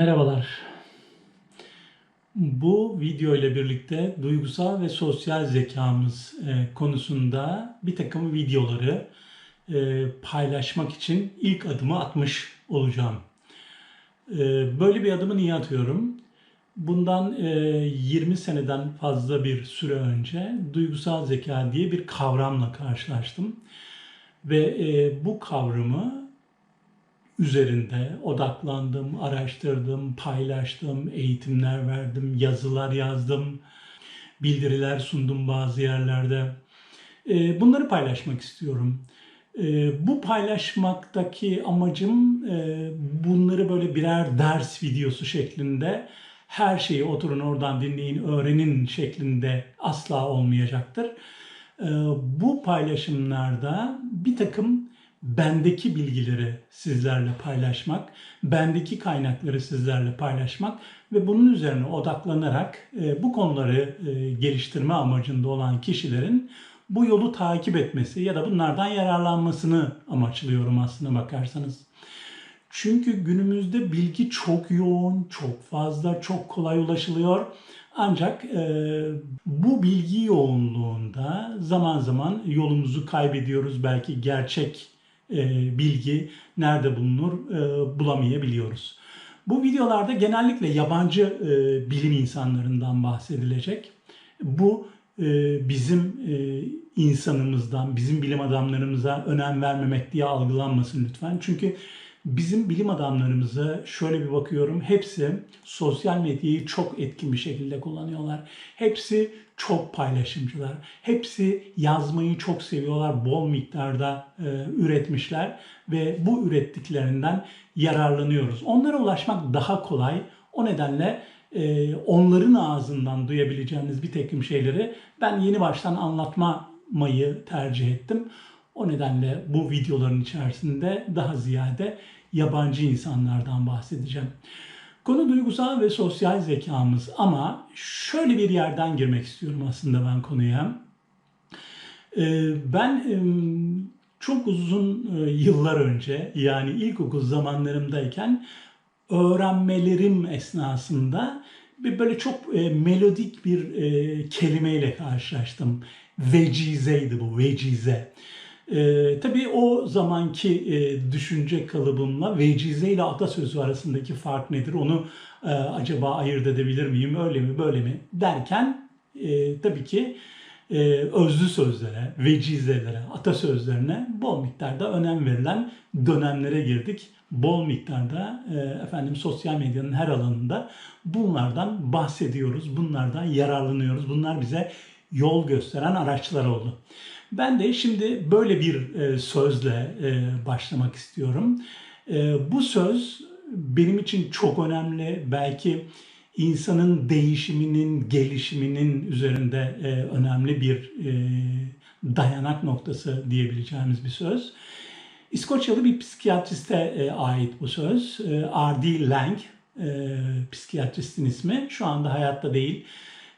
Merhabalar. Bu video ile birlikte duygusal ve sosyal zekamız e, konusunda bir takım videoları e, paylaşmak için ilk adımı atmış olacağım. E, Böyle bir adımı niye atıyorum? Bundan e, 20 seneden fazla bir süre önce duygusal zeka diye bir kavramla karşılaştım. Ve bu kavramı üzerinde odaklandım, araştırdım, paylaştım, eğitimler verdim, yazılar yazdım, bildiriler sundum bazı yerlerde. Ee, Bunları paylaşmak istiyorum. Ee, Bu paylaşmaktaki amacım e, bunları böyle birer ders videosu şeklinde her şeyi oturun oradan dinleyin, öğrenin şeklinde asla olmayacaktır. Ee, Bu paylaşımlarda bir takım bendeki bilgileri sizlerle paylaşmak, bendeki kaynakları sizlerle paylaşmak ve bunun üzerine odaklanarak e, bu konuları e, geliştirme amacında olan kişilerin bu yolu takip etmesi ya da bunlardan yararlanmasını amaçlıyorum aslında bakarsanız. Çünkü günümüzde bilgi çok yoğun, çok fazla, çok kolay ulaşılıyor. Ancak e, bu bilgi yoğunluğunda zaman zaman yolumuzu kaybediyoruz. Belki gerçek bilgi nerede bulunur e, bulamayabiliyoruz. Bu videolarda genellikle yabancı e, bilim insanlarından bahsedilecek. Bu e, bizim e, insanımızdan, bizim bilim adamlarımıza önem vermemek diye algılanmasın lütfen. Çünkü bizim bilim adamlarımıza şöyle bir bakıyorum. Hepsi sosyal medyayı çok etkin bir şekilde kullanıyorlar. Hepsi çok paylaşımcılar. Hepsi yazmayı çok seviyorlar. Bol miktarda e, üretmişler ve bu ürettiklerinden yararlanıyoruz. Onlara ulaşmak daha kolay. O nedenle e, onların ağzından duyabileceğiniz bir takım şeyleri ben yeni baştan anlatmayı tercih ettim. O nedenle bu videoların içerisinde daha ziyade yabancı insanlardan bahsedeceğim. Konu duygusal ve sosyal zekamız ama şöyle bir yerden girmek istiyorum aslında ben konuya. Ee, Ben çok uzun e, yıllar önce yani ilkokul zamanlarımdayken öğrenmelerim esnasında bir böyle çok e, melodik bir e, kelimeyle karşılaştım. Vecizeydi bu, vecize. Ee, tabii o zamanki e, düşünce kalıbımla vecize ile atasözü arasındaki fark nedir onu e, acaba ayırt edebilir miyim öyle mi böyle mi derken e, tabii ki e, özlü sözlere, vecizelere, atasözlerine bol miktarda önem verilen dönemlere girdik. Bol miktarda e, efendim sosyal medyanın her alanında bunlardan bahsediyoruz, bunlardan yararlanıyoruz. Bunlar bize yol gösteren araçlar oldu. Ben de şimdi böyle bir e, sözle e, başlamak istiyorum. E, bu söz benim için çok önemli. Belki insanın değişiminin, gelişiminin üzerinde önemli bir dayanak noktası diyebileceğimiz bir söz. İskoçyalı bir psikiyatriste ait bu söz. E, R.D. Lang, psikiyatristin ismi. Şu anda hayatta değil.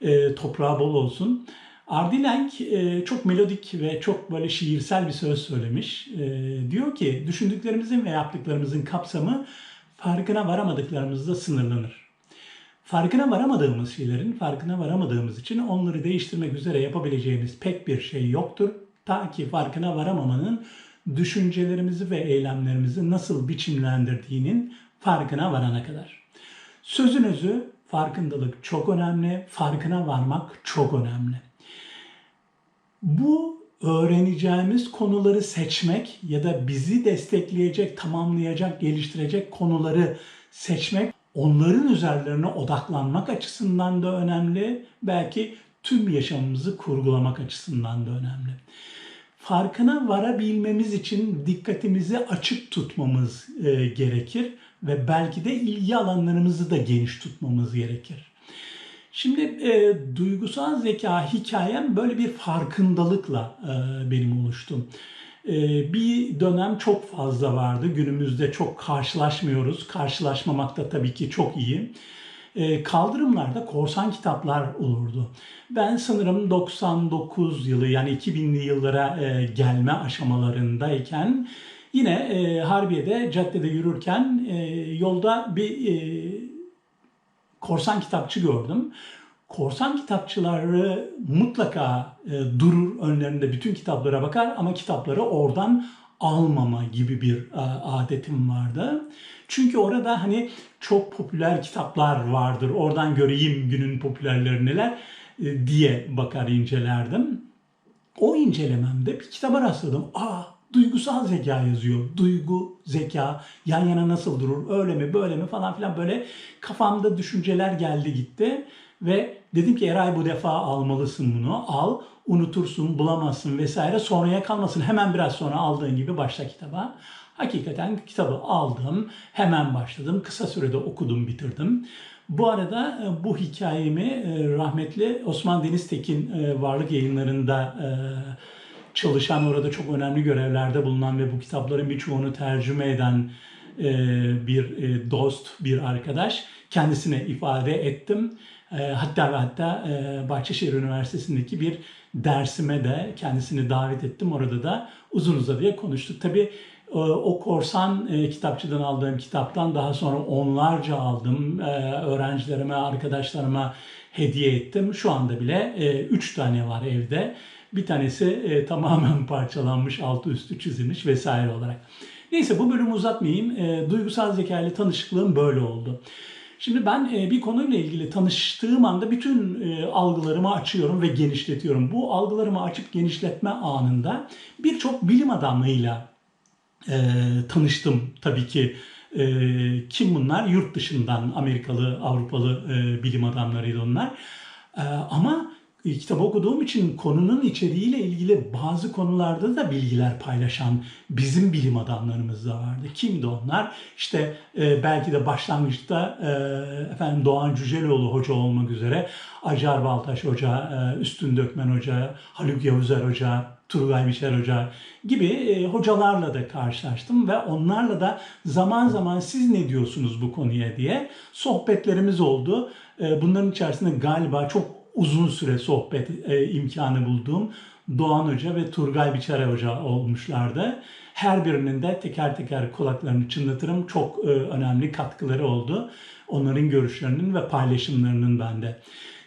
E, toprağı bol olsun. Ardilenk e, çok melodik ve çok böyle şiirsel bir söz söylemiş. E, diyor ki düşündüklerimizin ve yaptıklarımızın kapsamı farkına varamadıklarımızda sınırlanır. Farkına varamadığımız şeylerin farkına varamadığımız için onları değiştirmek üzere yapabileceğimiz pek bir şey yoktur. Ta ki farkına varamamanın düşüncelerimizi ve eylemlerimizi nasıl biçimlendirdiğinin farkına varana kadar. Sözün özü farkındalık çok önemli, farkına varmak çok önemli. Bu öğreneceğimiz konuları seçmek ya da bizi destekleyecek, tamamlayacak, geliştirecek konuları seçmek onların üzerlerine odaklanmak açısından da önemli. Belki tüm yaşamımızı kurgulamak açısından da önemli. Farkına varabilmemiz için dikkatimizi açık tutmamız e, gerekir ve belki de ilgi alanlarımızı da geniş tutmamız gerekir. Şimdi e, duygusal zeka hikayem böyle bir farkındalıkla e, benim oluştu. E, bir dönem çok fazla vardı. Günümüzde çok karşılaşmıyoruz. Karşılaşmamak da tabii ki çok iyi. E, kaldırımlarda korsan kitaplar olurdu. Ben sanırım 99 yılı yani 2000'li yıllara e, gelme aşamalarındayken yine e, Harbiye'de caddede yürürken e, yolda bir e, korsan kitapçı gördüm. Korsan kitapçıları mutlaka e, durur önlerinde bütün kitaplara bakar ama kitapları oradan almama gibi bir e, adetim vardı. Çünkü orada hani çok popüler kitaplar vardır. Oradan göreyim günün popülerleri neler e, diye bakar incelerdim. O incelememde bir kitaba rastladım. Aa duygusal zeka yazıyor. Duygu, zeka yan yana nasıl durur? Öyle mi, böyle mi falan filan böyle kafamda düşünceler geldi gitti. Ve dedim ki Eray bu defa almalısın bunu. Al, unutursun, bulamazsın vesaire. Sonraya kalmasın. Hemen biraz sonra aldığın gibi başla kitaba. Hakikaten kitabı aldım. Hemen başladım. Kısa sürede okudum, bitirdim. Bu arada e, bu hikayemi e, rahmetli Osman Deniz Tekin e, Varlık Yayınları'nda çalışan, orada çok önemli görevlerde bulunan ve bu kitapların birçoğunu tercüme eden bir dost, bir arkadaş kendisine ifade ettim. Hatta ve hatta Bahçeşehir Üniversitesi'ndeki bir dersime de kendisini davet ettim. Orada da uzun uzadıya konuştuk. Tabii o korsan e, kitapçıdan aldığım kitaptan daha sonra onlarca aldım. E, öğrencilerime, arkadaşlarıma hediye ettim. Şu anda bile e, üç tane var evde. Bir tanesi e, tamamen parçalanmış, altı üstü çizilmiş vesaire olarak. Neyse bu bölümü uzatmayayım. E, duygusal zeka ile tanışıklığım böyle oldu. Şimdi ben e, bir konuyla ilgili tanıştığım anda bütün e, algılarımı açıyorum ve genişletiyorum. Bu algılarımı açıp genişletme anında birçok bilim adamıyla e, tanıştım tabii ki. E, kim bunlar? Yurt dışından Amerikalı, Avrupalı e, bilim adamlarıydı onlar. E, ama kitap okuduğum için konunun içeriğiyle ilgili bazı konularda da bilgiler paylaşan bizim bilim adamlarımız da vardı. Kimdi onlar? İşte e, belki de başlangıçta e, efendim Doğan Cüceloğlu hoca olmak üzere Acar Baltaş Hoca, e, Üstün Dökmen Hoca, Haluk Yavuzer Hoca, Turgay Biçer Hoca gibi e, hocalarla da karşılaştım ve onlarla da zaman zaman siz ne diyorsunuz bu konuya diye sohbetlerimiz oldu. E, bunların içerisinde galiba çok uzun süre sohbet e, imkanı bulduğum Doğan Hoca ve Turgay Biçare Hoca olmuşlardı. Her birinin de teker teker kulaklarını çınlatırım. Çok e, önemli katkıları oldu. Onların görüşlerinin ve paylaşımlarının bende.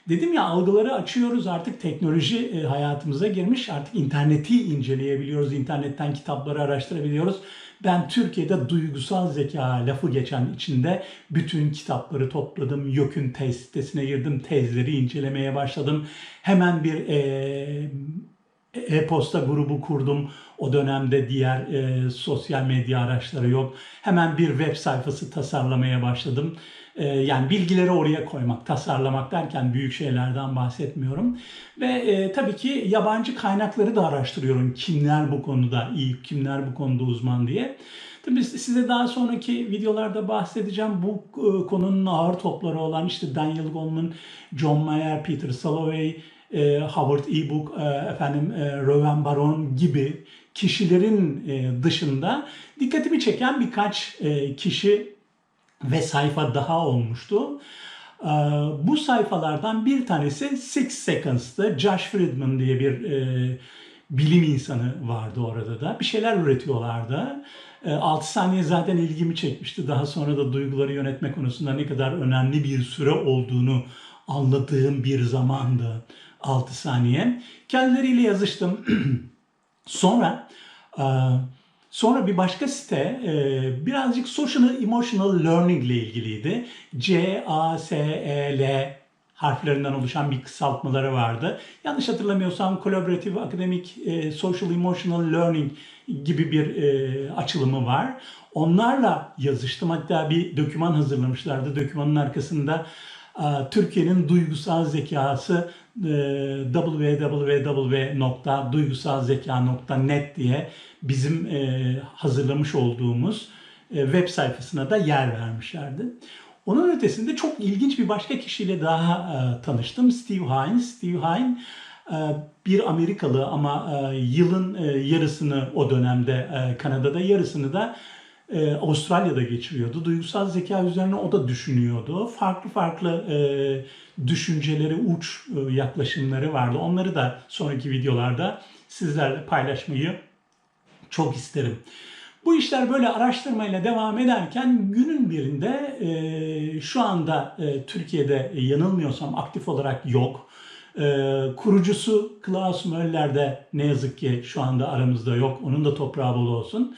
Dedim ya algıları açıyoruz artık teknoloji e, hayatımıza girmiş. Artık interneti inceleyebiliyoruz. internetten kitapları araştırabiliyoruz. Ben Türkiye'de duygusal zeka lafı geçen içinde bütün kitapları topladım. YÖK'ün tez sitesine girdim. Tezleri incelemeye başladım. Hemen bir e, e-posta grubu kurdum. O dönemde diğer e, sosyal medya araçları yok. Hemen bir web sayfası tasarlamaya başladım. E, yani bilgileri oraya koymak, tasarlamak derken büyük şeylerden bahsetmiyorum. Ve e, tabii ki yabancı kaynakları da araştırıyorum. Kimler bu konuda iyi, kimler bu konuda uzman diye. Tabii size daha sonraki videolarda bahsedeceğim. Bu e, konunun ağır topları olan işte Daniel Goleman, John Mayer, Peter Salovey, e, Howard E. Book, e, efendim e, Rowan Baron gibi kişilerin e, dışında dikkatimi çeken birkaç e, kişi ve sayfa daha olmuştu. E, bu sayfalardan bir tanesi Six Seconds'tı. Josh Friedman diye bir e, bilim insanı vardı orada da. Bir şeyler üretiyorlardı. 6 saniye zaten ilgimi çekmişti. Daha sonra da duyguları yönetme konusunda ne kadar önemli bir süre olduğunu anladığım bir zamandı. 6 saniye. Kendileriyle yazıştım. sonra e, sonra bir başka site e, birazcık social emotional learning ile ilgiliydi. C A S E L harflerinden oluşan bir kısaltmaları vardı. Yanlış hatırlamıyorsam Collaborative Academic e, Social Emotional Learning gibi bir açılımı var. Onlarla yazıştım. Hatta bir doküman hazırlamışlardı. Dokümanın arkasında Türkiye'nin duygusal zekası www.duygusalzeka.net diye bizim hazırlamış olduğumuz web sayfasına da yer vermişlerdi. Onun ötesinde çok ilginç bir başka kişiyle daha tanıştım. Steve Hines. Steve Hines bir Amerikalı ama yılın yarısını o dönemde Kanada'da yarısını da Avustralya'da geçiriyordu. Duygusal zeka üzerine o da düşünüyordu. Farklı farklı düşünceleri, uç yaklaşımları vardı. Onları da sonraki videolarda sizlerle paylaşmayı çok isterim. Bu işler böyle araştırmayla devam ederken günün birinde e, şu anda e, Türkiye'de e, yanılmıyorsam aktif olarak yok. E, kurucusu Klaus Möller de ne yazık ki şu anda aramızda yok. Onun da toprağı bol olsun.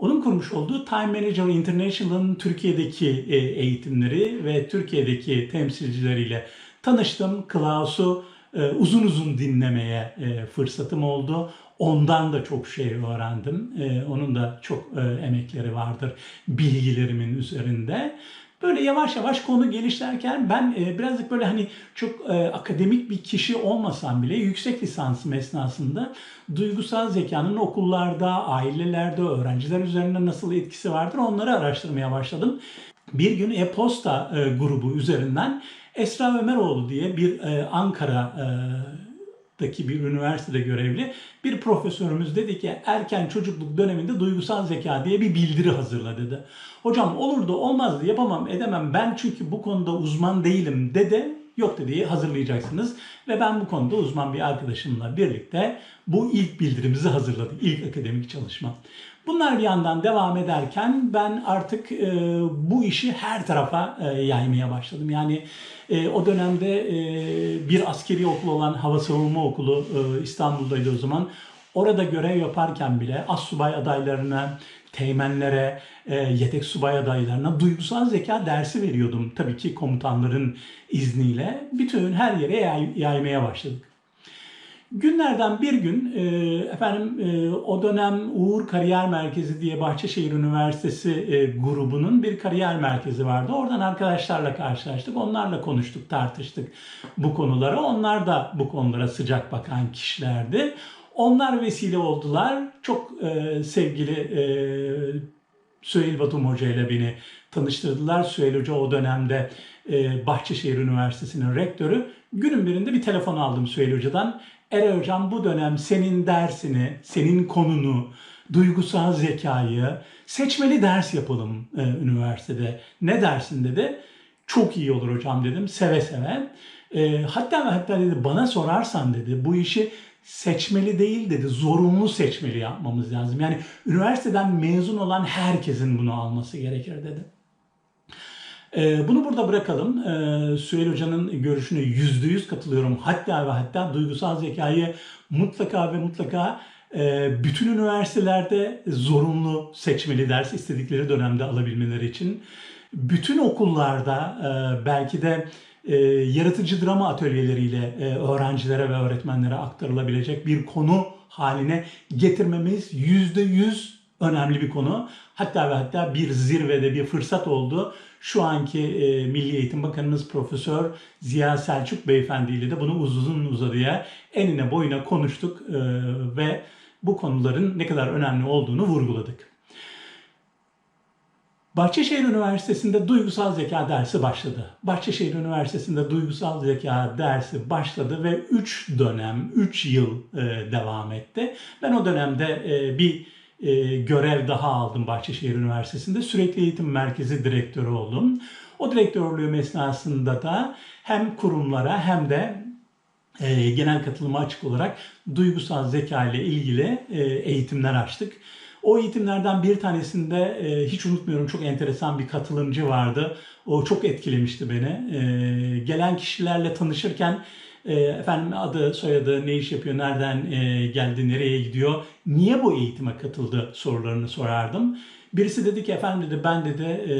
Onun kurmuş olduğu Time Manager International'ın Türkiye'deki e, eğitimleri ve Türkiye'deki temsilcileriyle tanıştım. Klaus'u e, uzun uzun dinlemeye e, fırsatım oldu. Ondan da çok şey öğrendim. Onun da çok emekleri vardır bilgilerimin üzerinde. Böyle yavaş yavaş konu gelişlerken ben e, birazcık böyle hani çok e, akademik bir kişi olmasam bile yüksek lisansım esnasında duygusal zekanın okullarda, ailelerde, öğrenciler üzerinde nasıl etkisi vardır onları araştırmaya başladım. Bir gün e-posta e, grubu üzerinden Esra Ömeroğlu diye bir Ankara daki bir üniversitede görevli bir profesörümüz dedi ki erken çocukluk döneminde duygusal zeka diye bir bildiri hazırla dedi. Hocam olur da olmaz yapamam edemem ben çünkü bu konuda uzman değilim dedi. Yok dediği hazırlayacaksınız ve ben bu konuda uzman bir arkadaşımla birlikte bu ilk bildirimizi hazırladık. İlk akademik çalışma. Bunlar bir yandan devam ederken ben artık e, bu işi her tarafa e, yaymaya başladım. Yani e, o dönemde e, bir askeri okul olan Hava Savunma Okulu e, İstanbul'daydı o zaman. Orada görev yaparken bile assubay adaylarına, teğmenlere, e, yedek subay adaylarına duygusal zeka dersi veriyordum. Tabii ki komutanların izniyle. Bütün her yere yay- yaymaya başladık. Günlerden bir gün e, efendim e, o dönem Uğur Kariyer Merkezi diye Bahçeşehir Üniversitesi e, grubunun bir kariyer merkezi vardı. Oradan arkadaşlarla karşılaştık. Onlarla konuştuk, tartıştık bu konulara. Onlar da bu konulara sıcak bakan kişilerdi. Onlar vesile oldular. Çok e, sevgili e, Süheyl Batum Hoca ile beni tanıştırdılar. Süheyl Hoca o dönemde e, Bahçeşehir Üniversitesi'nin rektörü. Günün birinde bir telefon aldım Süheyl Hoca'dan. Eray Hocam bu dönem senin dersini, senin konunu, duygusal zekayı seçmeli ders yapalım e, üniversitede. Ne dersin dedi. Çok iyi olur hocam dedim seve seve. E, hatta ve hatta dedi bana sorarsan dedi bu işi seçmeli değil dedi zorunlu seçmeli yapmamız lazım. Yani üniversiteden mezun olan herkesin bunu alması gerekir dedi. Ee, bunu burada bırakalım. Ee, Süheyl Hoca'nın görüşüne yüzde yüz katılıyorum. Hatta ve hatta duygusal zekayı mutlaka ve mutlaka e, bütün üniversitelerde zorunlu seçmeli ders istedikleri dönemde alabilmeleri için. Bütün okullarda e, belki de e, yaratıcı drama atölyeleriyle e, öğrencilere ve öğretmenlere aktarılabilecek bir konu haline getirmemiz yüzde yüz önemli bir konu. Hatta ve hatta bir zirvede bir fırsat oldu. Şu anki e, Milli Eğitim Bakanımız Profesör Ziya Selçuk Beyefendi ile de bunu uzun uzadıya enine boyuna konuştuk e, ve bu konuların ne kadar önemli olduğunu vurguladık. Bahçeşehir Üniversitesi'nde duygusal zeka dersi başladı. Bahçeşehir Üniversitesi'nde duygusal zeka dersi başladı ve 3 dönem, 3 yıl e, devam etti. Ben o dönemde e, bir e, görev daha aldım Bahçeşehir Üniversitesi'nde. Sürekli Eğitim Merkezi Direktörü oldum. O direktörlüğüm esnasında da hem kurumlara hem de genel katılıma açık olarak duygusal zeka ile ilgili eğitimler açtık. O eğitimlerden bir tanesinde e, hiç unutmuyorum çok enteresan bir katılımcı vardı. O çok etkilemişti beni. E, gelen kişilerle tanışırken e, efendim adı, soyadı, ne iş yapıyor, nereden e, geldi, nereye gidiyor, niye bu eğitime katıldı sorularını sorardım. Birisi dedi ki efendim dedi ben dedi e,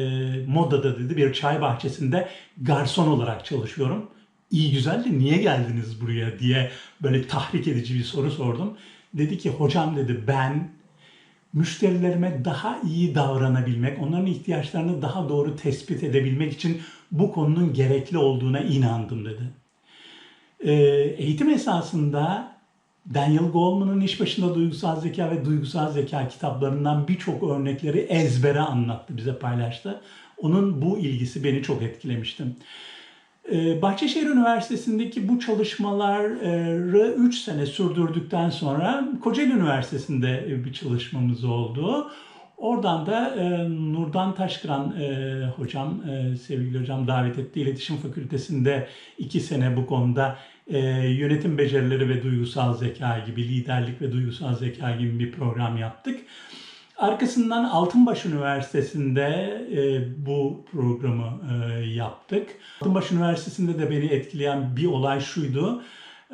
modada dedi bir çay bahçesinde garson olarak çalışıyorum. İyi güzel de niye geldiniz buraya diye böyle tahrik edici bir soru sordum. Dedi ki hocam dedi ben müşterilerime daha iyi davranabilmek, onların ihtiyaçlarını daha doğru tespit edebilmek için bu konunun gerekli olduğuna inandım dedi. Ee, eğitim esasında Daniel Goleman'ın iş başında duygusal zeka ve duygusal zeka kitaplarından birçok örnekleri ezbere anlattı, bize paylaştı. Onun bu ilgisi beni çok etkilemişti. Ee, Bahçeşehir Üniversitesi'ndeki bu çalışmaları 3 sene sürdürdükten sonra Kocaeli Üniversitesi'nde bir çalışmamız oldu. Oradan da e, Nurdan Taşkıran e, hocam, e, sevgili hocam davet etti. İletişim Fakültesi'nde iki sene bu konuda yönetim becerileri ve duygusal zeka gibi, liderlik ve duygusal zeka gibi bir program yaptık. Arkasından Altınbaş Üniversitesi'nde e, bu programı e, yaptık. Altınbaş Üniversitesi'nde de beni etkileyen bir olay şuydu.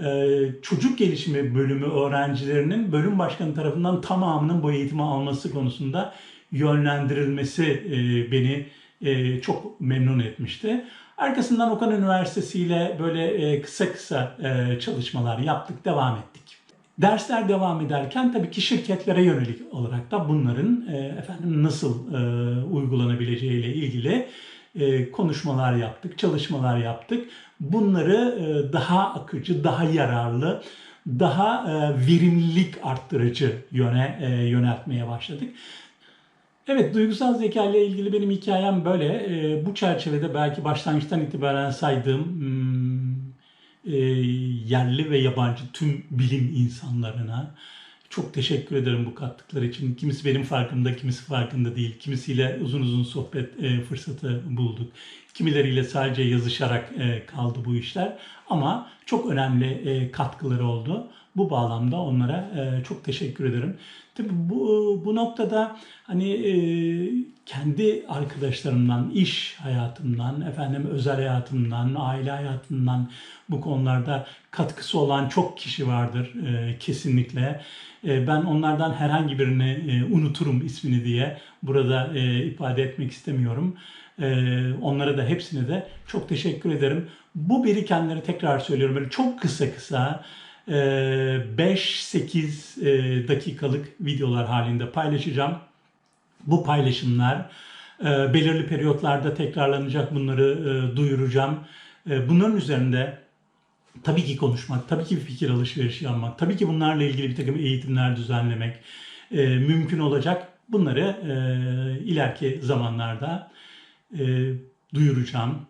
E, çocuk gelişimi bölümü öğrencilerinin bölüm başkanı tarafından tamamının bu eğitimi alması konusunda yönlendirilmesi e, beni e, çok memnun etmişti. Arkasından Okan Üniversitesi ile böyle e, kısa kısa e, çalışmalar yaptık, devam ettik. Dersler devam ederken tabii ki şirketlere yönelik olarak da bunların e, efendim nasıl e, uygulanabileceği ile ilgili e, konuşmalar yaptık, çalışmalar yaptık. Bunları e, daha akıcı, daha yararlı, daha verimlilik arttırıcı yöne e, yöneltmeye başladık. Evet, duygusal zeka ile ilgili benim hikayem böyle. Bu çerçevede belki başlangıçtan itibaren saydığım hmm, e, yerli ve yabancı tüm bilim insanlarına çok teşekkür ederim bu kattıkları için. Kimisi benim farkımda, kimisi farkında değil. Kimisiyle uzun uzun sohbet e, fırsatı bulduk. Kimileriyle sadece yazışarak e, kaldı bu işler. Ama çok önemli e, katkıları oldu. Bu bağlamda onlara e, çok teşekkür ederim. Tabii bu, bu noktada hani kendi arkadaşlarımdan, iş hayatımdan, efendim özel hayatımdan, aile hayatımdan bu konularda katkısı olan çok kişi vardır kesinlikle. Ben onlardan herhangi birini unuturum ismini diye burada ifade etmek istemiyorum. E, onlara da hepsine de çok teşekkür ederim. Bu birikenleri tekrar söylüyorum böyle çok kısa kısa e, 5-8 e, dakikalık videolar halinde paylaşacağım. Bu paylaşımlar e, belirli periyotlarda tekrarlanacak bunları e, duyuracağım. E, bunların üzerinde tabii ki konuşmak, tabii ki fikir alışverişi yapmak, tabii ki bunlarla ilgili bir takım eğitimler düzenlemek e, mümkün olacak. Bunları e, ileriki zamanlarda e, duyuracağım.